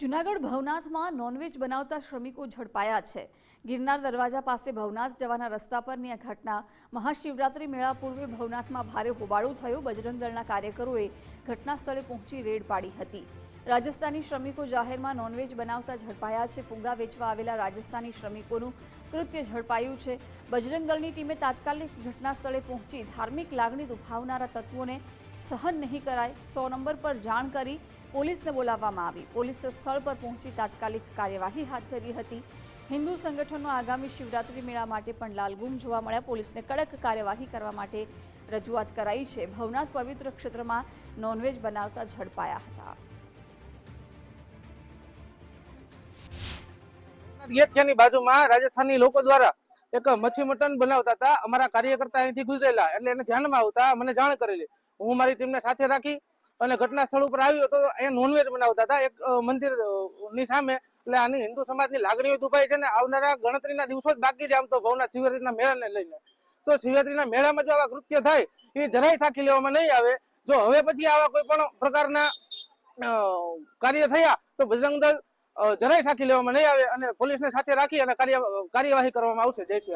Junagadh ભવનાથમાં non veg બનાવતા શ્રમિકો ઝડપાયા છે. ગિરનાર દરવાજા પાસે ભવનાથ જવાના રસ્તા પરની આ ઘટના મહાશિવરાત્રી મેળા પૂર્વે ભવનાથમાં ભારે હોબાળો થયો. બજરંગ દળના કાર્યકરોએ ઘટના સ્થળે પહોંચી રેડ પાડી હતી. રાજસ્થાની શ્રમિકો જાહેરમાં નોનવેજ બનાવતા ઝડપાયા છે. ફુગા વેચવા આવેલા રાજસ્થાની શ્રમિકોનું કૃત્ય ઝડપાયું છે. બજરંગ દળની ટીમે તાત્કાલિક ઘટના સ્થળે પહોંચી ધાર્મિક લાગણી દુભાવનારા તત્વોને સહન નહીં કરાય, સો નંબર પર જાણ કરી પોલીસને બોલાવવામાં આવી. પોલીસે સ્થળ પર પહોંચી તાત્કાલિક કાર્યવાહી હાથ ધરી હતી. હિન્દુ સંગઠનો આગામી શિવરાત્રી મેળા માટે પણ લાલગુમ જોવા મળ્યા. પોલીસને કડક કાર્યવાહી કરવા માટે રજૂઆત કરાઈ છે. ભવનાથ પવિત્ર ક્ષેત્રમાં નોનવેજ બનાવતા ઝડપાયા હતા. ગેટની બાજુમાં રાજસ્થાની લોકો દ્વારા એક મચ્છી મટન બનાવતા હતા. અમારા કાર્યકર્તા અહીંથી ગુજરેલા, એટલે એને ધ્યાનમાં આવતા મને જાણ કરેલી. હું મારી ટીમને સાથે રાખી અને ઘટના સ્થળ ઉપર આવ્યો તો અહીંયા નોનવેજ બનાવતા હતા. એક મંદિરની સામે, એટલે આની હિન્દુ સમાજની લાગણીઓ દુભાઈ છે ને આવનારા ગણતરીના દિવસો જ બાકી છે આમ તો ભવના શિવરાત્રીના મેળાને લઈને. તો શિવરાત્રીના મેળામાં જો આવા કૃત્ય થાય, એ જરાય સાખી લેવામાં નહીં આવે. જો હવે પછી આવા કોઈ પણ પ્રકારના કાર્ય થયા તો બજરંગ દળ જરાય સાખી લેવામાં નહીં આવે અને પોલીસને સાથે રાખી અને કાર્ય કાર્યવાહી કરવામાં આવશે. જય શ્રી.